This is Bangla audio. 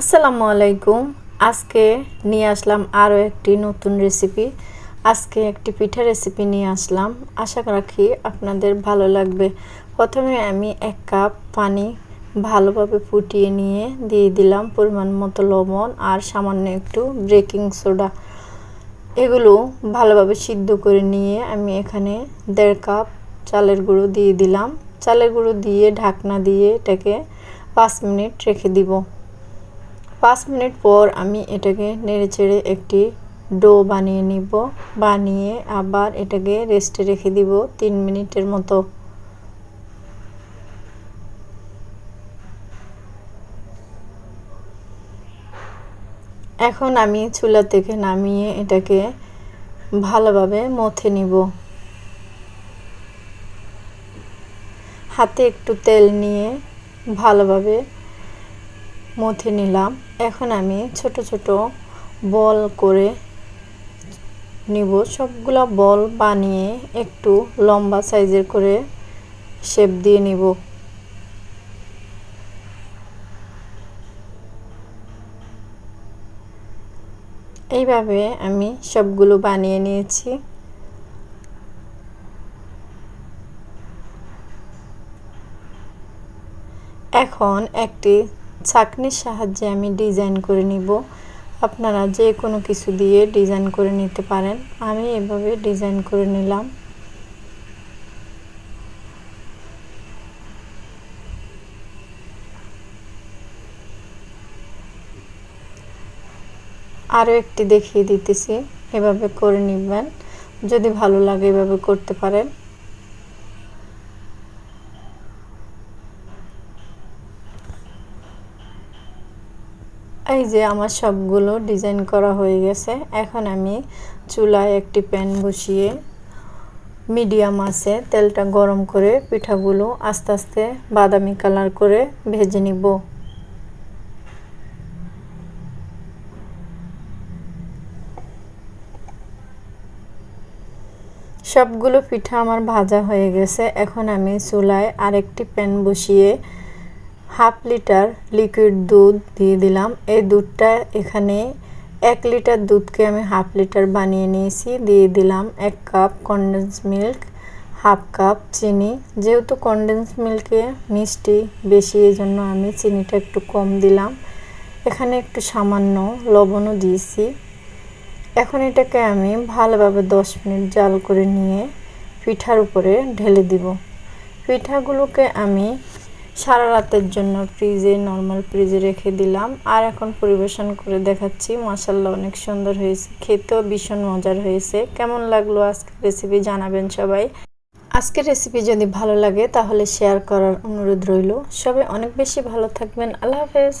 আসসালামু আলাইকুম। আজকে নিয়ে আসলাম আরও একটি নতুন রেসিপি আজকে একটি পিঠা রেসিপি নিয়ে আসলাম। আশা রাখি আপনাদের ভালো লাগবে। প্রথমে আমি এক কাপ পানি ভালোভাবে ফুটিয়ে নিয়ে দিয়ে দিলাম পরিমাণ মতো লবণ আর সামান্য একটু বেকিং সোডা এগুলো ভালোভাবে সিদ্ধ করে নিয়ে আমি এখানে দেড় কাপ চালের গুঁড়ো দিয়ে দিলাম। চালের গুঁড়ো দিয়ে ঢাকনা দিয়ে এটাকে পাঁচ মিনিট রেখে দিব। পাঁচ মিনিট পর আমি এটাকে নেড়ে চেড়ে একটি ডো বানিয়ে নিব। বানিয়ে আবার এটাকে রেস্টে রেখে দিব তিন মিনিটের মতো। এখন আমি চুলা থেকে নামিয়ে এটাকে ভালোভাবে মথে নিব। হাতে একটু তেল নিয়ে ভালোভাবে মথে নিলাম। এখন আমি ছোট ছোট বল করে নিব। সবগুলা বল বানিয়ে একটু লম্বা সাইজের করে শেপ দিয়ে নিব। এইভাবে আমি সবগুলো বানিয়ে নিয়েছি। এখন একটি ছাকনির সাহায্যে আমি ডিজাইন করে নিব। আপনারা যে কোনো কিছু দিয়ে ডিজাইন করে নিতে পারেন। আমি এভাবে ডিজাইন করে নিলাম। আরও একটি দেখিয়ে দিতেছি, এভাবে করে নিবেন। যদি ভালো লাগে এভাবে করতে পারেন। এই যে আমার সবগুলো ডিজাইন করা হয়ে গেছে। এখন আমি চুলায় একটি প্যান বসিয়ে মিডিয়াম আছে, তেলটা গরম করে পিঠাগুলো আস্তে আস্তে বাদামি কালার করে ভেজে নিব। সবগুলো পিঠা আমার ভাজা হয়ে গেছে। এখন আমি চুলায় আরেকটি প্যান বসিয়ে হাফ লিটার লিকুইড দুধ দিয়ে দিলাম। এই দুধটা এখানে এক লিটার দুধকে আমি হাফ লিটার বানিয়ে নিয়েছি। দিয়ে দিলাম এক cup condense milk half cup চিনি। যেহেতু কনডেন্স মিল্কে মিষ্টি বেশি এই জন্য আমি চিনিটা একটু কম দিলাম। এখানে একটু সামান্য লবণও দিয়েছি। এখন এটাকে আমি ভালোভাবে দশ মিনিট জাল করে নিয়ে পিঠার উপরে ঢেলে দিব। পিঠাগুলোকে আমি সারা রাতের জন্য ফ্রিজে নর্মাল ফ্রিজে রেখে দিলাম। আর এখন পরিবেশন করে দেখাচ্ছি মাসাল্লাহ অনেক সুন্দর হয়েছে। খেতেও ভীষণ মজার হয়েছে। কেমন লাগল আজকে রেসিপি জানাবেন সবাই। আজকের রেসিপি যদি ভালো লাগে, তাহলে শেয়ার করার অনুরোধ রইল। সবাই অনেক বেশি ভালো থাকবেন। আল্লাহ হাফেজ।